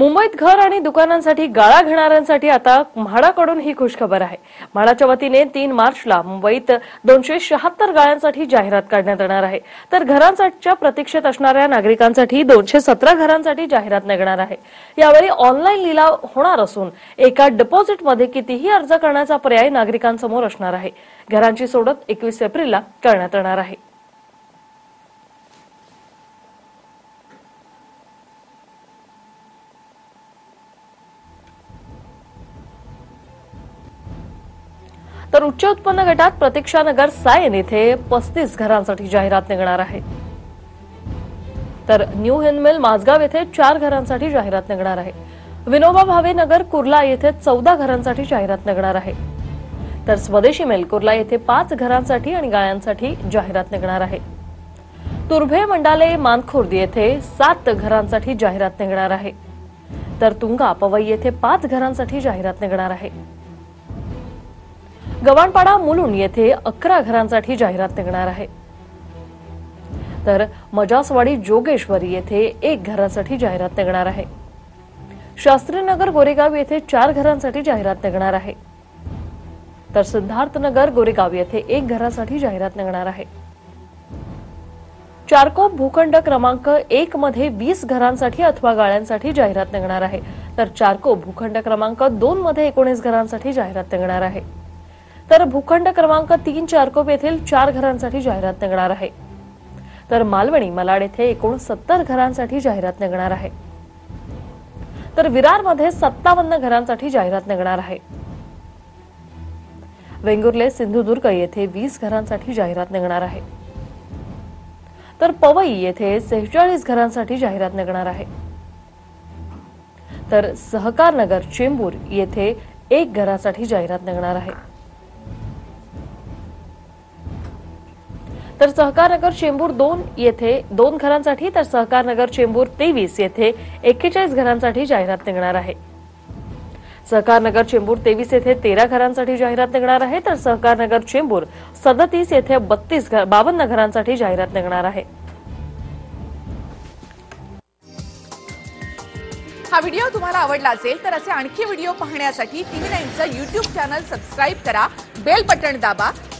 मुंबईत घर आणि दुकानांसाठी गाळा घेणाऱ्यांसाठी आता म्हाडाकडून ही खुशखबर आहे. म्हाडाच्या वतीने तीन मार्चला मुंबईत दोनशे शहात्तर गाळ्यांसाठी जाहिरात काढण्यात येणार आहे. तर घरांसाठीच्या प्रतीक्षेत असणाऱ्या नागरिकांसाठी दोनशे सतरा घरांसाठी जाहिरात निघणार आहे. यावेळी ऑनलाईन लिलाव होणार असून एका डिपॉझिटमध्ये कितीही अर्ज करण्याचा पर्याय नागरिकांसमोर असणार आहे. घरांची सोडत एकवीस एप्रिलला करण्यात येणार आहे. तर उच्च उत्पन्न गटात प्रतीक्षानगर सायन येथे पस्तीस घरांसाठी जाहिरात निघणार आहे. तर न्यू हिंदमिल माझगाव येथे चार घरांसाठी जाहिरात निघणार आहे. विनोबा भावे नगर कुर्ला येथे चौदा घरांसाठी जाहिरात निघणार आहे. तर स्वदेशी मेल कुर्ला येथे पाच घरांसाठी आणि गाळ्यांसाठी जाहिरात निघणार आहे. तुर्भे मंडाले मानखुर्द येथे सात घरांसाठी जाहिरात निघणार आहे. तर तुंगा पवई येथे पाच घरांसाठी जाहिरात निघणार आहे. गव्हाणपाडा मुलुंड येथे अकरा घरांसाठी जाहिरात निघणार आहे. तर मजासवाडी जोगेश्वरी येथे एक घरासाठी जाहिरात निघणार आहे. शास्त्रीनगर गोरेगाव येथे चार घरांसाठी जाहिरात निघणार आहे. तर सिद्धार्थनगर गोरेगाव येथे एक घरासाठी जाहिरात निघणार आहे. चारकोप भूखंड क्रमांक एक मध्ये वीस घरांसाठी अथवा गाळ्यांसाठी जाहिरात निघणार आहे. तर चारकोप भूखंड क्रमांक दोन मध्ये एकोणीस घरांसाठी जाहिरात निघणार आहे. तर भूखंड क्रमांक तीन चारकोप येथील चार घरांसाठी जाहिरात निघणार आहे. तर मालवणी मलाड येथे एकूण सत्तर घरांसाठी जाहिरात निघणार आहे. तर विरारमध्ये सत्तावन्न घरांसाठी जाहिरात निघणार आहे. वेंगुर्ले सिंधुदुर्ग येथे वीस घरांसाठी जाहिरात निघणार आहे. तर पवई येथे सेहेचाळीस घरांसाठी जाहिरात निघणार आहे. तर सहकार नगर चेंबूर येथे एक घरासाठी जाहिरात निघणार आहे. तर सहकारनगर चेंबूर दोन येथे दोन घरांसाठी तर सहकारनगर चेंबूर तेवीस येथे एक्केचाळीस घरांसाठी जाहिरात निघणार आहे. सहकारनगर चेंबूर तेवीस येथे तेरा घरांसाठी जाहिरात निघणार आहे तर सहकारनगर चेंबूर सदतीस येथे बत्तीस बावन्न घरांसाठी जाहिरात निघणार आहे. हा व्हिडिओ तुम्हाला आवडला असेल तर असे आणखी व्हिडिओ पाहण्यासाठी टीव्ही नाईनचं युट्यूब चॅनल सबस्क्राईब करा बेल बटन दाबा